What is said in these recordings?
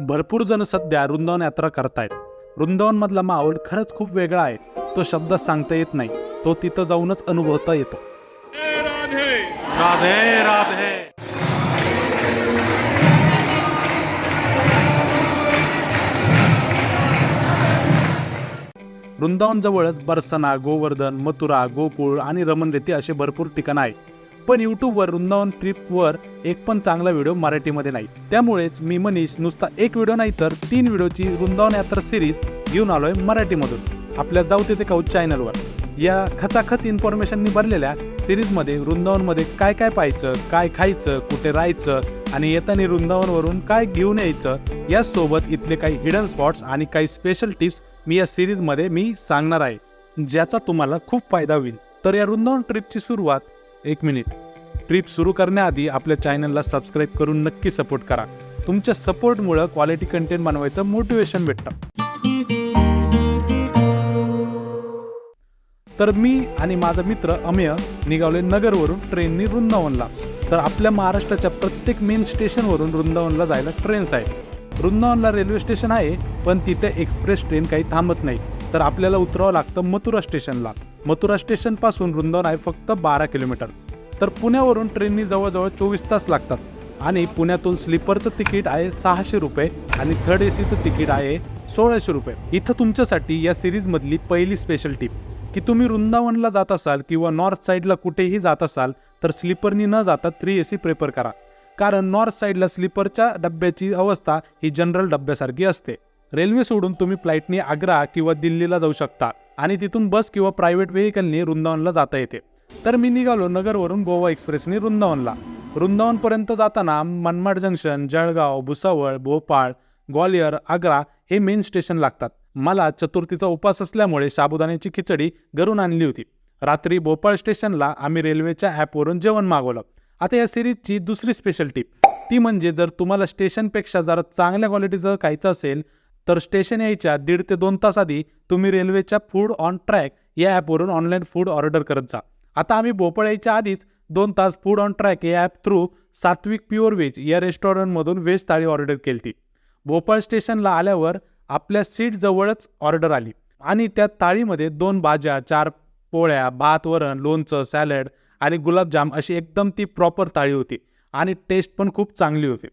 भरपूर जण सध्या वृंदावन यात्रा करतायत. वृंदावनमधला माहोल खरंच खूप वेगळा आहे. तो शब्द सांगता येत नाही. तो तिथं जाऊनच अनुभवता येतो. राधे राधे. वृंदावन जवळच बरसना गोवर्धन मथुरा गोकुळ आणि रमणरेती असे भरपूर ठिकाणं आहेत. पण यूट्यूबवर वृंदावन ट्रिपवर एक पण चांगला व्हिडिओ मराठीमध्ये नाही. त्यामुळेच मी मनीष नुसता एक व्हिडिओ नाही तर तीन व्हिडिओची वृंदावन यात्रा सिरीज घेऊन आलोय मराठीमधून. आपल्या जाऊ तिथे काऊ चॅनलवर या खचाखच इन्फॉर्मेशननी भरलेल्या सिरीजमध्ये वृंदावनमध्ये काय काय पाहायचं काय खायचं कुठे राहायचं आणि येताना वृंदावनवरून काय घेऊन यायचं यासोबत इथले काही हिडन स्पॉट्स आणि काही स्पेशल टिप्स मी या सिरीजमध्ये मी सांगणार आहे. ज्याचा तुम्हाला खूप फायदा होईल. तर या वृंदावन ट्रिपची सुरुवात एक मिनिट. ट्रिप सुरू करण्याआधी आपल्या चॅनलला सबस्क्राईब करून नक्की सपोर्ट करा. तुमच्या सपोर्टमुळं क्वालिटी कंटेंट बनवायचं मोटिवेशन भेटतं. तर मी आणि माझा मित्र अमेय निघावले नगरवरून ट्रेननी वृंदावनला. तर आपल्या महाराष्ट्राच्या प्रत्येक मेन स्टेशनवरून वृंदावनला जायला ट्रेन्स आहेत वृंदावनला रेल्वे स्टेशन आहे पण तिथे एक्सप्रेस ट्रेन काही थांबत नाही. तर आपल्याला उतरावं लागतं मथुरा स्टेशनला. मथुरा स्टेशनपासून वृंदावन आहे फक्त बारा किलोमीटर. तर पुण्यावरून ट्रेननी जवळजवळ चोवीस तास लागतात. आणि पुण्यातून स्लीपरचं तिकीट आहे सहाशे रुपये आणि थर्ड ए सीचं तिकीट आहे सोळाशे रुपये. इथं तुमच्यासाठी या सिरीजमधली पहिली स्पेशल टिप की तुम्ही वृंदावनला जात असाल किंवा नॉर्थ साईडला कुठेही जात असाल तर स्लीपरनी न जाता थ्री ए सी प्रेफर करा. कारण नॉर्थ साईडला स्लीपरच्या डब्याची अवस्था ही जनरल डब्यासारखी असते. रेल्वे सोडून तुम्ही फ्लाईटनी आग्रा किंवा दिल्लीला जाऊ शकता. आणि तिथून बस किंवा प्रायव्हेट व्हेकलनी वृंदावनला जाता येते. तर मी निघालो नगरवरून गोवा एक्सप्रेसने वृंदावनला. वृंदावनपर्यंत जाताना मनमाड जंक्शन जळगाव भुसावळ भोपाळ ग्वालियर आग्रा हे मेन स्टेशन लागतात. मला चतुर्थीचा उपास असल्यामुळे साबुदाण्याची खिचडी घरून आणली होती. रात्री भोपाळ स्टेशनला आम्ही रेल्वेच्या ॲपवरून जेवण मागवलं. आता या सिरीजची दुसरी स्पेशल टिप ती म्हणजे जर तुम्हाला स्टेशनपेक्षा जरा चांगल्या क्वालिटीचं खायचं असेल तर स्टेशन यायच्या दीड ते दोन तास आधी तुम्ही रेल्वेच्या फूड ऑन ट्रॅक या ॲपवरून ऑनलाईन फूड ऑर्डर करत जा. आता आम्ही भोपाळ यायच्या आधीच दोन तास फूड ऑन ट्रॅक या app through Satvik pure veg या रेस्टॉरंटमधून व्हेज थाळी ऑर्डर केली ती भोपाळ स्टेशनला आल्यावर आपल्या सीटजवळच ऑर्डर आली आणि त्या थाळीमध्ये दोन भाज्या चार पोळ्या भात वरण लोणचं सॅलड आणि गुलाबजाम अशी एकदम ती प्रॉपर थाळी होती आणि टेस्ट पण खूप चांगली होती.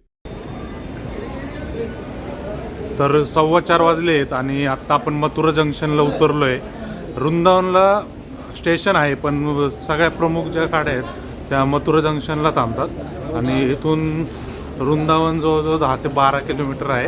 तर सव्वा चार वाजले आहेत आणि आत्ता आपण मथुरा जंक्शनला उतरलो आहे वृंदावनला स्टेशन आहे पण सगळ्या प्रमुख ज्या गाड्या आहेत त्या मथुरा जंक्शनला थांबतात. आणि इथून वृंदावन जवळजवळ दहा ते बारा किलोमीटर आहे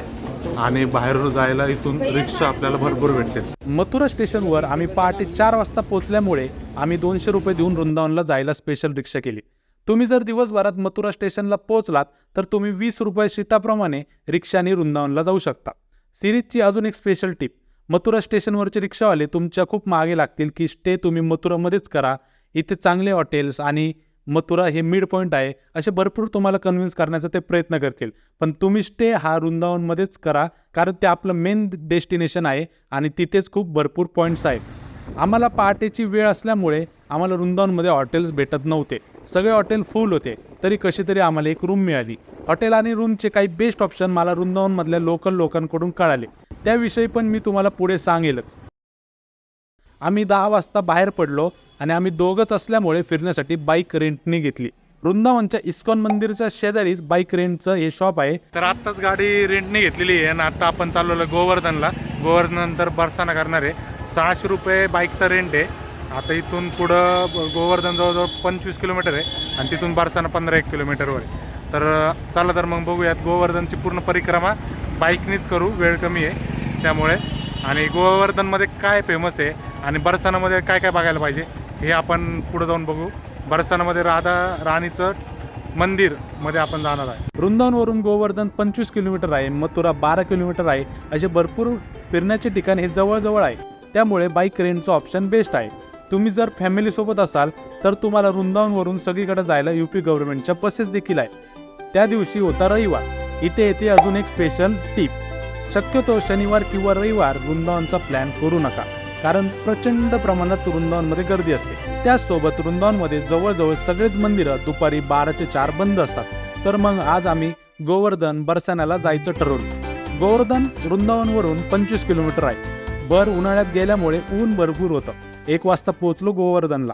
आणि बाहेर जायला इथून रिक्षा आपल्याला भरपूर भेटते मथुरा स्टेशनवर आम्ही पहाटे चार वाजता पोहोचल्यामुळे आम्ही दोनशे रुपये देऊन वृंदावनला जायला स्पेशल रिक्षा केली. तुम्ही जर दिवसभरात मथुरा स्टेशनला पोहोचलात तर तुम्ही वीस रुपये सीटाप्रमाणे रिक्षाने वृंदावनला जाऊ शकता. सिरीजची अजून एक स्पेशल टिप मथुरा स्टेशनवरचे रिक्षावाले तुमच्या खूप मागे लागतील की स्टे तुम्ही मथुरामध्येच करा. इथे चांगले हॉटेल्स आणि मथुरा हे मिड पॉईंट आहे. असे भरपूर तुम्हाला कन्व्हिन्स करण्याचा ते प्रयत्न करतील. पण तुम्ही स्टे हा वृंदावनमध्येच करा कारण ते आपलं मेन डेस्टिनेशन आहे आणि तिथेच खूप भरपूर पॉईंट्स आहेत. आम्हाला पहाटेची वेळ असल्यामुळे आम्हाला वृंदावनमध्ये हॉटेल्स भेटत नव्हते. सगळे हॉटेल फुल होते. तरी कशी तरी आम्हाला एक रूम मिळाली. हॉटेल आणि रूमचे काही बेस्ट ऑप्शन मला वृंदावनमधल्या लोकल लोकांकडून कळाले. त्याविषयी पण मी तुम्हाला पुढे सांगेलच. आम्ही दहा वाजता बाहेर पडलो आणि आम्ही दोघंच असल्यामुळे फिरण्यासाठी बाईक रेंटने घेतली. वृंदावनच्या इस्कॉन मंदिरच्या शेजारीच बाईक रेंटचं हे शॉप आहे. तर आत्ताच गाडी रेंटने घेतलेली आहे आणि आता आपण चालवलं गोवर्धनला. गोवर्धन नंतर बरसाना करणार आहे. सहाशे रुपये बाईकचा रेंट आहे. आता इथून पुढं गोवर्धन जवळजवळ पंचवीस किलोमीटर आहे आणि तिथून बारसाना पंधरा एक किलोमीटरवर आहे. तर चला तर मग बघूयात गोवर्धनची पूर्ण परिक्रमा. बाईकनीच करू वेळ कमी आहे त्यामुळे. आणि गोवर्धनमध्ये काय फेमस आहे आणि बरसानामध्ये काय काय बघायला पाहिजे हे आपण पुढे जाऊन बघू. बरसानामध्ये राधा राणीचं मंदिरमध्ये आपण जाणार आहे. वृंदावनवरून गोवर्धन पंचवीस किलोमीटर आहे मथुरा बारा किलोमीटर आहे. असे भरपूर फिरण्याचे ठिकाण हे जवळजवळ आहे. त्यामुळे बाईक रेंटचं ऑप्शन बेस्ट आहे. तुम्ही जर फॅमिलीसोबत असाल तर तुम्हाला वृंदावनवरून सगळीकडे जायला युपी गव्हर्नमेंटच्या बसेस देखील आहे त्या दिवशी होता रविवार. इथे येते अजून एक स्पेशल टीप शक्यतो शनिवार किंवा रविवार वृंदावनचा प्लॅन करू नका कारण प्रचंड प्रमाणात वृंदावनमध्ये गर्दी असते. त्याचसोबत वृंदावनमध्ये जवळजवळ सगळेच मंदिरं दुपारी बारा ते चार बंद असतात. तर मग आज आम्ही गोवर्धन बरसाण्याला जायचं ठरवलं. गोवर्धन वृंदावनवरून पंचवीस किलोमीटर आहे. भर उन्हाळ्यात गेल्यामुळे ऊन भरपूर होतं. एक वाजता पोहोचलो गोवर्धनला.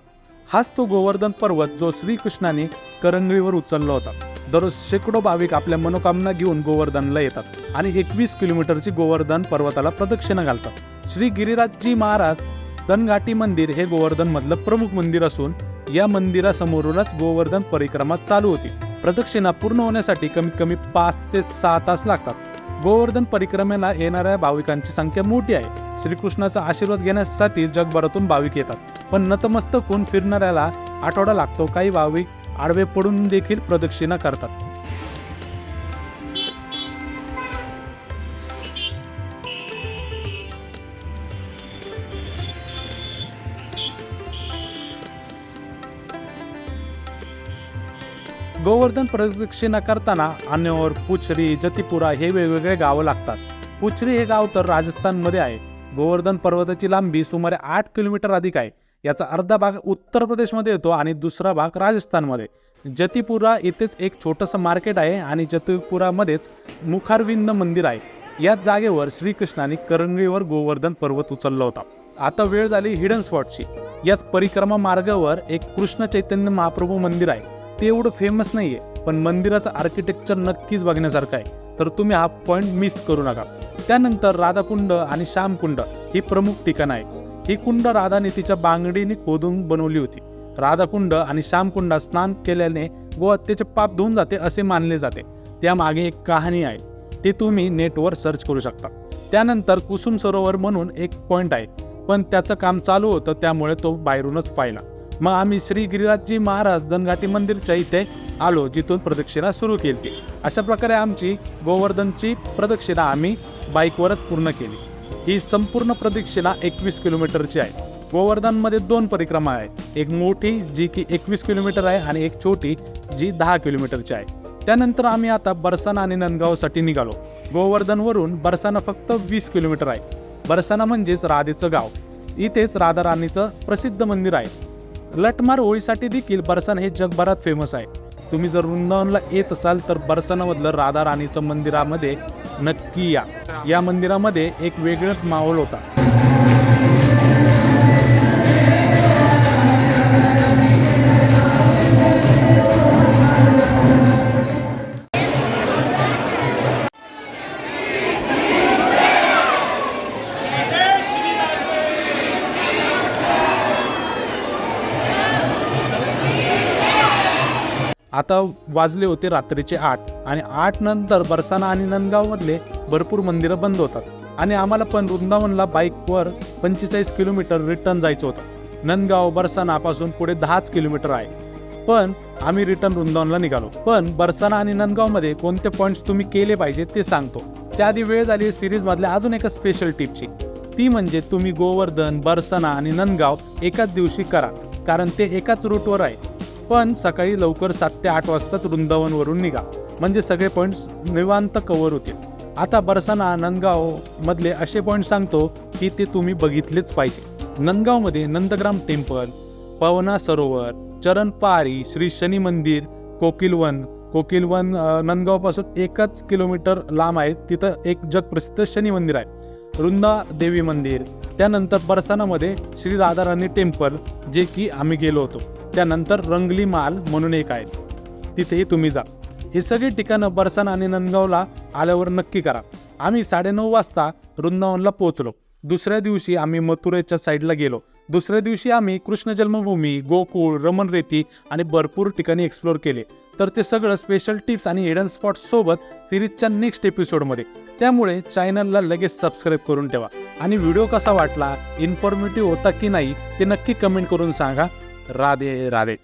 हाच तो गोवर्धन पर्वत जो श्रीकृष्णाने करंगळीवर उचलला होता. दररोज शेकडो भाविक आपल्या मनोकामना घेऊन गोवर्धनला येतात आणि एकवीस किलोमीटरची गोवर्धन पर्वताला प्रदक्षिणा घालतात. श्री गिरिराजजी महाराज दनघाटी मंदिर हे गोवर्धन मधलं प्रमुख मंदिर असून या मंदिरासमोरूनच गोवर्धन परिक्रमा चालू होती. प्रदक्षिणा पूर्ण होण्यासाठी कमीत कमी पाच ते सहा तास लागतात. गोवर्धन परिक्रमेला येणाऱ्या भाविकांची संख्या मोठी आहे. श्रीकृष्णाचा आशीर्वाद घेण्यासाठी जगभरातून भाविक येतात. पण नतमस्तक होऊन फिरणाऱ्याला आठवडा लागतो. काही भाविक आडवे पडून देखील प्रदक्षिणा करतात. गोवर्धन प्रदक्षिणा करताना अन्नोर पुछरी जतीपुरा हे वेगवेगळे गावं लागतात. पुछरी हे गाव तर राजस्थानमध्ये आहे. गोवर्धन पर्वताची लांबी सुमारे आठ किलोमीटर अधिक आहे. याचा अर्धा भाग उत्तर प्रदेशमध्ये येतो आणि दुसरा भाग राजस्थानमध्ये. जतीपुरा येथेच एक छोटंसं मार्केट आहे आणि जतीपुरामध्येच मुखारविंद मंदिर आहे. याच जागेवर श्रीकृष्णाने करंगळीवर गोवर्धन पर्वत उचलला होता. आता वेळ झाली हिडन स्पॉटची याच परिक्रमा मार्गावर एक कृष्ण चैतन्य महाप्रभू मंदिर आहे. ते एवढं फेमस नाहीये पण मंदिराचं आर्किटेक्चर नक्कीच बघण्यासारखं आहे. तर तुम्ही हा पॉईंट मिस करू नका. त्यानंतर राधाकुंड आणि श्यामकुंड ही प्रमुख ठिकाणं आहे. ही कुंड राधाने तिच्या बांगडीने खोदून बनवली होती. राधाकुंड आणि श्यामकुंडात स्नान केल्याने गोहत्येचे पाप धुवून जाते असे मानले जाते. त्यामागे एक कहाणी आहे. ते तुम्ही नेटवर सर्च करू शकता. त्यानंतर कुसुम सरोवर म्हणून एक पॉईंट आहे. पण त्याचं काम चालू होतं त्यामुळे तो बाहेरूनच पाहिला. मग आम्ही श्री गिरिराजजी महाराज दनघाटी मंदिरच्या इथे आलो जिथून प्रदक्षिणा सुरू केली. अशा प्रकारे आमची गोवर्धनची प्रदक्षिणा आम्ही बाईकवरच पूर्ण केली. ही संपूर्ण प्रदक्षिणा एकवीस किलोमीटरची आहे. गोवर्धनमध्ये दोन परिक्रमा आहे एक मोठी जी की एकवीस किलोमीटर आहे आणि एक छोटी जी दहा किलोमीटरची आहे. त्यानंतर आम्ही आता बरसाना आणि नंदगावसाठी निघालो. गोवर्धनवरून बरसाना फक्त वीस किलोमीटर आहे. बरसाना म्हणजेच राधेचं गाव. इथेच राधा राणीचं प्रसिद्ध मंदिर आहे. लटमार होळीसाठी देखील बरसान हे जगभरात फेमस आहे. तुम्ही जर वृंदावनला येत असाल तर बरसानामधलं राधा राणीचं मंदिरामध्ये नक्की या. या मंदिरामध्ये एक वेगळंच माहोल होता. आता वाजले होते रात्रीचे आठ आणि आठ नंतर बरसाना आणि नंदगावमधले भरपूर मंदिरं बंद होतात आणि आम्हाला पण वृंदावनला बाईकवर पंचेचाळीस किलोमीटर रिटर्न जायचं होतं. नंदगाव बरसानापासून पुढे दहाच किलोमीटर आहे. पण आम्ही रिटर्न वृंदावनला निघालो. पण बरसाना आणि नंदगावमध्ये कोणते पॉईंट्स तुम्ही केले पाहिजे ते सांगतो. त्याआधी वेळ झाली सिरीजमधल्या अजून एका स्पेशल टिपची ती म्हणजे तुम्ही गोवर्धन बरसाना आणि नंदगाव एकाच दिवशी करा. कारण ते एकाच रूटवर आहे. पण सकाळी लवकर सात ते आठ वाजताच वृंदावनवरून निघा. म्हणजे सगळे पॉईंट्स निवांत कव्हर होतील. आता बरसाना नंदगाव मधले असे पॉईंट सांगतो की ते तुम्ही बघितलेच पाहिजे. नंदगावमध्ये नंदग्राम टेम्पल पवना सरोवर चरण पारी श्री शनी मंदिर कोकिलवन कोकिलवन नंदगावपासून एकच किलोमीटर लांब आहे. तिथं एक जगप्रसिद्ध शनी मंदिर आहे. वृंदा देवी मंदिर. त्यानंतर बरसानामध्ये श्री राधाराणी टेम्पल जे की आम्ही गेलो होतो. त्यानंतर रंगली माल म्हणून एक आहे. तिथेही तुम्ही जा. ही सगळी ठिकाणं बरसान आणि नंदगावला आल्यावर नक्की करा. आम्ही साडेनऊ वाजता वृंदावनला पोहोचलो. दुसऱ्या दिवशी आम्ही मथुरेच्या साईडला गेलो. दुसऱ्या दिवशी आम्ही कृष्ण जन्मभूमी गोकुळ रमन रेती आणि भरपूर ठिकाणी एक्सप्लोर केले. तर ते सगळं स्पेशल टिप्स आणि हिडन स्पॉट सोबत सिरीजच्या नेक्स्ट एपिसोडमध्ये त्यामुळे चॅनलला लगेच सबस्क्राईब करून ठेवा. आणि व्हिडिओ कसा वाटला इन्फॉर्मेटिव्ह होता की नाही ते नक्की कमेंट करून सांगा. राधे राधे